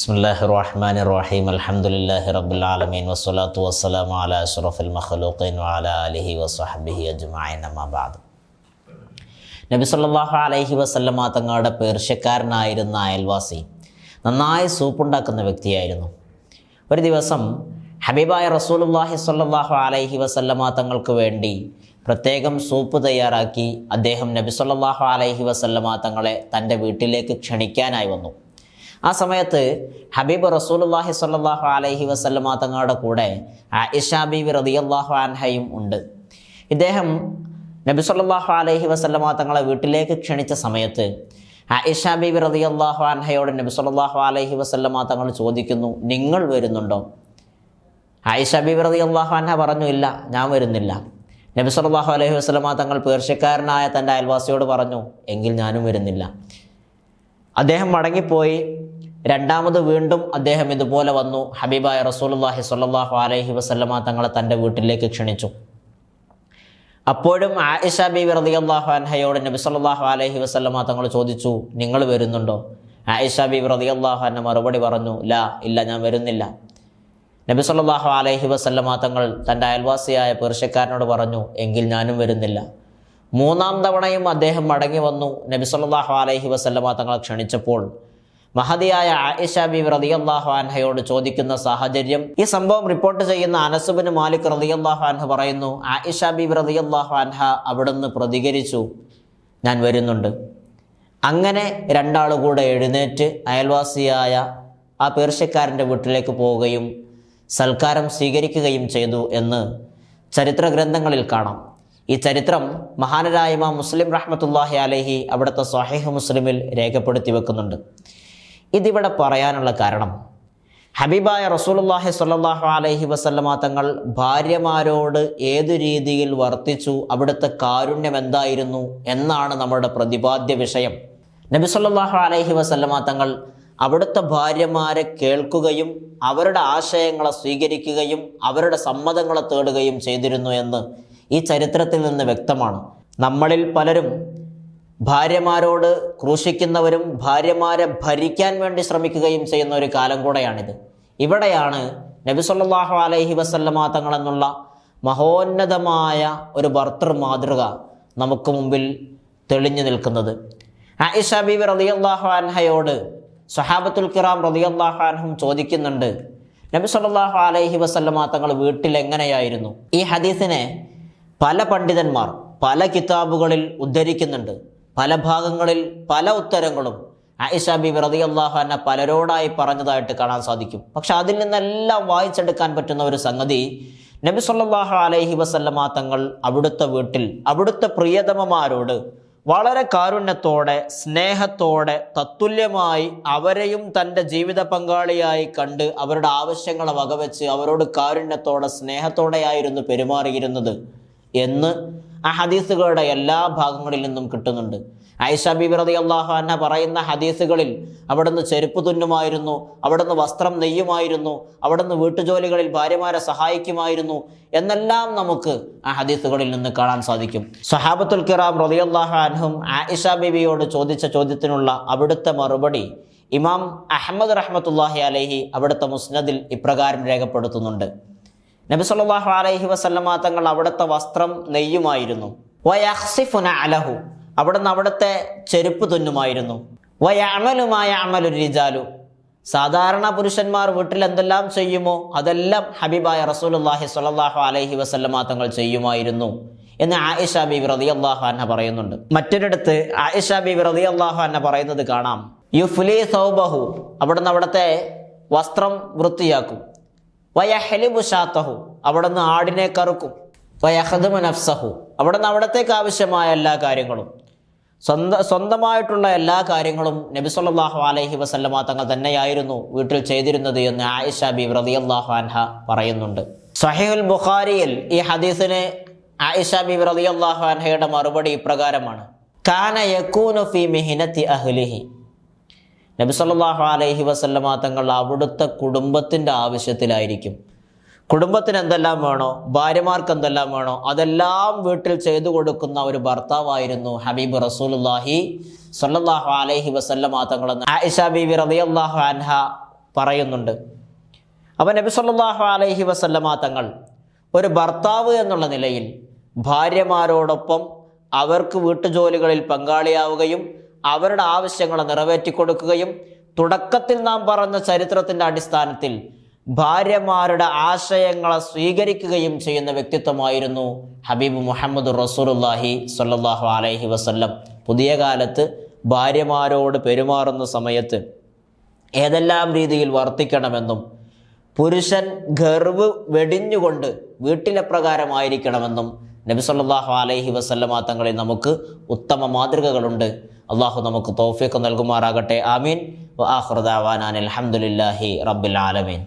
ബിസ്മില്ലാഹി റഹ്മാൻ റഹീം അലഹമുല്ലാഹി റബുലാലമീൻ വസ്സലാത്തു വസ്സലാം അല അഷറഫുൽ മഖലൂഖീൻ വാല അലഹി വസ്ഹബിഹി അജ്മായിൻ അമ്മാബാദ് നബി സല്ലാഹു അലഹി വസ്ലമ തങ്ങളുടെ പേർഷ്യക്കാരനായിരുന്ന അയൽവാസി നന്നായി സൂപ്പുണ്ടാക്കുന്ന വ്യക്തിയായിരുന്നു. ഒരു ദിവസം ഹബീബായ റസൂലുല്ലാഹി സല്ലാഹു അലൈഹി വസല്ലമ തങ്ങൾക്ക് വേണ്ടി പ്രത്യേകം സൂപ്പ് തയ്യാറാക്കി അദ്ദേഹം നബി സല്ലാഹു അലൈഹി വസല്ലമ തങ്ങളെ തന്റെ വീട്ടിലേക്ക് ക്ഷണിക്കാനായി വന്നു. ആ സമയത്ത് ഹബീബ് റസൂലുള്ളാഹി സ്വല്ലല്ലാഹു അലൈഹി വസല്ലമ തങ്ങളുടെ കൂടെ ഇഷാബീബ് ബീബി റളിയല്ലാഹു അൻഹയും ഉണ്ട്. ഇദ്ദേഹം നബി സല്ലല്ലാഹു അലൈഹി വസല്ലമ തങ്ങളെ വീട്ടിലേക്ക് ക്ഷണിച്ച സമയത്ത് ഇഷാബീബ് ബീബി റളിയല്ലാഹു അൻഹയോട് നബി സല്ലല്ലാഹു അലൈഹി വസല്ലമ തങ്ങൾ ചോദിക്കുന്നു നിങ്ങൾ വരുന്നുണ്ടോ? ആയിഷ ബീബി റളിയല്ലാഹു അൻഹ പറഞ്ഞു ഇല്ല ഞാൻ വരുന്നില്ല. നബി സല്ലല്ലാഹു അലൈഹി വസല്ലമ തങ്ങൾ പേർഷ്യക്കാരനായ തന്റെ അയൽവാസിയോട് പറഞ്ഞു എങ്കിൽ ഞാനും വരുന്നില്ല. അദ്ദേഹം മടങ്ങിപ്പോയി രണ്ടാമത് വീണ്ടും അദ്ദേഹം ഇതുപോലെ വന്നു. ഹബീബായ റസൂലുള്ളാഹി സ്വല്ലല്ലാഹു അലൈഹി വസല്ലമ തങ്ങളെ തന്റെ വീട്ടിലേക്ക് ക്ഷണിച്ചു. അപ്പോഴും ആയിഷ ബീബി റളിയല്ലാഹു അൻഹയോട് നബി സല്ലല്ലാഹു അലൈഹി വസല്ലമ തങ്ങൾ ചോദിച്ചു നിങ്ങൾ വരുന്നുണ്ടോ? ആയിഷ ബീബി റളിയല്ലാഹു അൻഹ മറുപടി പറഞ്ഞു ലാ ഇല്ല ഞാൻ വരുന്നില്ല. നബി സല്ലാഹു അലൈഹി വസല്ലമ തങ്ങൾ തന്റെ അയൽവാസിയായ പേർഷ്യക്കാരനോട് പറഞ്ഞു എങ്കിൽ ഞാനും വരുന്നില്ല. മൂന്നാം തവണയും അദ്ദേഹം മടങ്ങി വന്നു. നബി സല്ലാഹു അലൈഹി വസല്ലമ തങ്ങളെ ക്ഷണിച്ചപ്പോൾ മഹതിയായ ആയിഷ ബി റളിയല്ലാഹു അൻഹയോട് ചോദിക്കുന്ന സാഹചര്യം ഈ സംഭവം റിപ്പോർട്ട് ചെയ്യുന്ന അനസുബിന് മാലിക് റളിയല്ലാഹു അൻഹ പറയുന്നു ആയിഷ ബി റളിയല്ലാഹു അൻഹ അവിടുന്ന് പ്രതികരിച്ചു ഞാൻ വരുന്നുണ്ട്. അങ്ങനെ രണ്ടാൾ കൂടെ എഴുന്നേറ്റ് അയൽവാസിയായ ആ പേർഷ്യക്കാരന്റെ വീട്ടിലേക്ക് പോവുകയും സൽക്കാരം സ്വീകരിക്കുകയും ചെയ്തു എന്ന് ചരിത്ര ഗ്രന്ഥങ്ങളിൽ കാണാം. ഈ ചരിത്രം മഹാനരായ മുസ്ലിം റഹ്മത്തുല്ലാഹി അലഹി അവിടുത്തെ സ്വഹീഹ് മുസ്ലിമിൽ രേഖപ്പെടുത്തി വെക്കുന്നുണ്ട്. ഇതിവിടെ പറയാനുള്ള കാരണം ഹബീബായ റസൂലുള്ളാഹി സ്വല്ലല്ലാഹു അലൈഹി വസല്ലമ തങ്ങൾ ഭാര്യമാരോട് ഏതു രീതിയിൽ വർത്തിച്ചു അവിടുത്തെ കാരുണ്യം എന്തായിരുന്നു എന്നാണ് നമ്മുടെ പ്രതിപാദ്യ വിഷയം. നബി സല്ലല്ലാഹു അലൈഹി വസല്ലമ തങ്ങൾ അവിടുത്തെ ഭാര്യമാരെ കേൾക്കുകയും അവരുടെ ആശയങ്ങളെ സ്വീകരിക്കുകയും അവരുടെ സമ്മതങ്ങളെ തേടുകയും ചെയ്തിരുന്നു എന്ന് ഈ ചരിത്രത്തിൽ നിന്ന് വ്യക്തമാണ്. നമ്മളിൽ പലരും ഭാര്യമാരോട് ക്രൂശിക്കുന്നവരും ഭാര്യമാരെ ഭരിക്കാൻ വേണ്ടി ശ്രമിക്കുകയും ചെയ്യുന്ന ഒരു കാലം കൂടെയാണിത്. ഇവിടെയാണ് നബി സല്ലല്ലാഹു അലൈഹി വസല്ലമ തങ്ങളെന്നുള്ള മഹോന്നതമായ ഒരു ഭർത്തൃ മാതൃക നമുക്ക് മുമ്പിൽ തെളിഞ്ഞു നിൽക്കുന്നത്. ആയിഷ ബീബി റളിയല്ലാഹു അൻഹയോട് സഹാബത്തുൽ കിറാം റളിയല്ലാഹു അൻഹും ചോദിക്കുന്നുണ്ട് നബി സല്ലാഹു അലൈഹി വസല്ലമ തങ്ങൾ വീട്ടിൽ എങ്ങനെയായിരുന്നു? ഈ ഹദീസിനെ പല പണ്ഡിതന്മാർ പല കിതാബുകളിൽ ഉദ്ധരിക്കുന്നുണ്ട്. പല ഭാഗങ്ങളിൽ പല ഉത്തരങ്ങളും ആയിഷ ബിബി റളിയല്ലാഹു അൻഹ പലരോടായി പറഞ്ഞതായിട്ട് കാണാൻ സാധിക്കും. പക്ഷെ അതിൽ നിന്നെല്ലാം വായിച്ചെടുക്കാൻ പറ്റുന്ന ഒരു സംഗതി നബി സല്ലാഹു അലൈഹി വസല്ലമ തങ്ങൾ അവിടുത്തെ വീട്ടിൽ അവിടുത്തെ പ്രിയതമമാരോട് വളരെ കാരുണ്യത്തോടെ സ്നേഹത്തോടെ തത്തുല്യമായി അവരെയും തന്റെ ജീവിത പങ്കാളിയായി കണ്ട് അവരുടെ ആവശ്യങ്ങളെ വകവെച്ച് അവരോട് കാരുണ്യത്തോടെ സ്നേഹത്തോടെയായിരുന്നു പെരുമാറിയിരുന്നത് എന്ന് ആ ഹദീസുകളുടെ എല്ലാ ഭാഗങ്ങളിൽ നിന്നും കിട്ടുന്നുണ്ട്. ഐഷ ബിബി റതി അള്ളാഹു അന്ന പറയുന്ന ഹദീസുകളിൽ അവിടുന്ന് ചെരുപ്പ് തുന്നുമായിരുന്നു അവിടുന്ന് വസ്ത്രം നെയ്യുമായിരുന്നു അവിടുന്ന് വീട്ടുജോലികളിൽ ഭാര്യമാരെ സഹായിക്കുമായിരുന്നു എന്നെല്ലാം നമുക്ക് ആ ഹദീസുകളിൽ നിന്ന് കാണാൻ സാധിക്കും. സഹാബത്തുൽ കിറാം റതി അള്ളാഹു അൻഹും ആയിഷ ബിബിയോട് ചോദിച്ച ചോദ്യത്തിനുള്ള അവിടുത്തെ മറുപടി ഇമാം അഹമ്മദ് റഹ്മത്തുല്ലാഹി അലഹി അവിടുത്തെ മുസ്നദിൽ ഇപ്രകാരം രേഖപ്പെടുത്തുന്നുണ്ട്. നബി സല്ലല്ലാഹു അലൈഹി വസല്ലമ തങ്ങൾ അവിടുത്തെ വസ്ത്രം നെയ്യുമായിരുന്നു. വയഹ്സിഫുന അലഹു. അവിടുന്ന് അവിടുത്തെ ചെരുപ്പ് തുന്നുമായിരുന്നു. വയമലുമായ അമലു റിജാലു. സാധാരണ പുരുഷന്മാർ വീട്ടിൽ എന്തെല്ലാം ചെയ്യുമോ അതെല്ലാം ഹബീബായ റസൂലുള്ളാഹി സ്വല്ലല്ലാഹു അലൈഹി വസല്ലമ തങ്ങൾ ചെയ്യുമായിരുന്നു എന്ന് ആയിഷ ബീബി അള്ളാഹു അന്ന പറയുന്നുണ്ട്. മറ്റൊരിടത്ത് ആയിഷ ബീബി അള്ളാഹു അന്ന പറയുന്നത് കാണാം. യുഫ്ലി സൗബഹു. അവിടുന്ന് അവിടുത്തെ വസ്ത്രം വൃത്തിയാക്കും. വയഹലിബു ഷാത്തഹു അവിടുന്ന് ആടിനെ കറുക്കും. വയഹദമു നഫ്സഹു. അവിടുന്ന് അവിടത്തേക്ക് ആവശ്യമായ എല്ലാ കാര്യങ്ങളും. സ്വന്ത സ്വന്തമായിട്ടുള്ള എല്ലാ കാര്യങ്ങളും നബി സല്ലല്ലാഹു അലൈഹി വസല്ലമ തങ്ങൾ തന്നെയായിരുന്നു വീട്ടിൽ ചെയ്തിരുന്നത് എന്ന് ആയിഷ ബി റളിയല്ലാഹു അൻഹ പറയുന്നുണ്ട്. സ്വഹീഹുൽ ബുഖാരിയിൽ ഈ ഹദീസിന് ആയിഷ ബി റളിയല്ലാഹു അൻഹയുടെ മറുപടി ഇപ്രകാരമാണ്. കാന യകൂനു ഫി മിഹിനത്തി അഹ്ലിഹി. നബി സല്ലല്ലാഹു അലൈഹി വസല്ലമ തങ്ങൾ അവിടുത്തെ കുടുംബത്തിന്റെ ആവശ്യത്തിലായിരിക്കും. കുടുംബത്തിന് എന്തെല്ലാം വേണോ ഭാര്യമാർക്ക് എന്തെല്ലാം വേണോ അതെല്ലാം വീട്ടിൽ ചെയ്തു കൊടുക്കുന്ന ഒരു ഭർത്താവായിരുന്നു ഹബീബ് റസൂലുല്ലാഹി സല്ലാഹു അലൈഹി വസല്ലമ തങ്ങൾ ആയിഷ റളിയല്ലാഹു അൻഹ പറയുന്നുണ്ട്. അപ്പം നബി സല്ലാഹു അലൈഹി വസല്ലമ തങ്ങൾ ഒരു ഭർത്താവ് എന്നുള്ള നിലയിൽ ഭാര്യമാരോടൊപ്പം അവർക്ക് വീട്ടുജോലികളിൽ പങ്കാളിയാവുകയും അവരുടെ ആവശ്യങ്ങൾ നിറവേറ്റി കൊടുക്കുകയും തുടക്കത്തിൽ നാം പറഞ്ഞ ചരിത്രത്തിന്റെ അടിസ്ഥാനത്തിൽ ഭാര്യമാരുടെ ആശയങ്ങളെ സ്വീകരിക്കുകയും ചെയ്യുന്ന വ്യക്തിത്വമായിരുന്നു ഹബീബ് മുഹമ്മദ് റസൂലുല്ലാഹി സല്ലാഹു അലൈഹി വസല്ലം. പുതിയ കാലത്ത് ഭാര്യമാരോട് പെരുമാറുന്ന സമയത്ത് ഏതെല്ലാം രീതിയിൽ വർത്തിക്കണമെന്നും പുരുഷൻ ഗർവ് വെടിഞ്ഞുകൊണ്ട് വീട്ടിലെ പ്രകാരമായിരിക്കണമെന്നും നബി സല്ലാഹു അലൈഹി വസല്ലമ തങ്ങളിൽ നമുക്ക് ഉത്തമ മാതൃകകളുണ്ട്. അള്ളാഹു നമുക്ക് തൗഫീഖ് നൽകുമാറാകട്ടെ. ആമീൻ. വ ആഖിറു ദഅവാനാ അൽഹംദുലില്ലാഹി റബ്ബിൽ ആലമീൻ.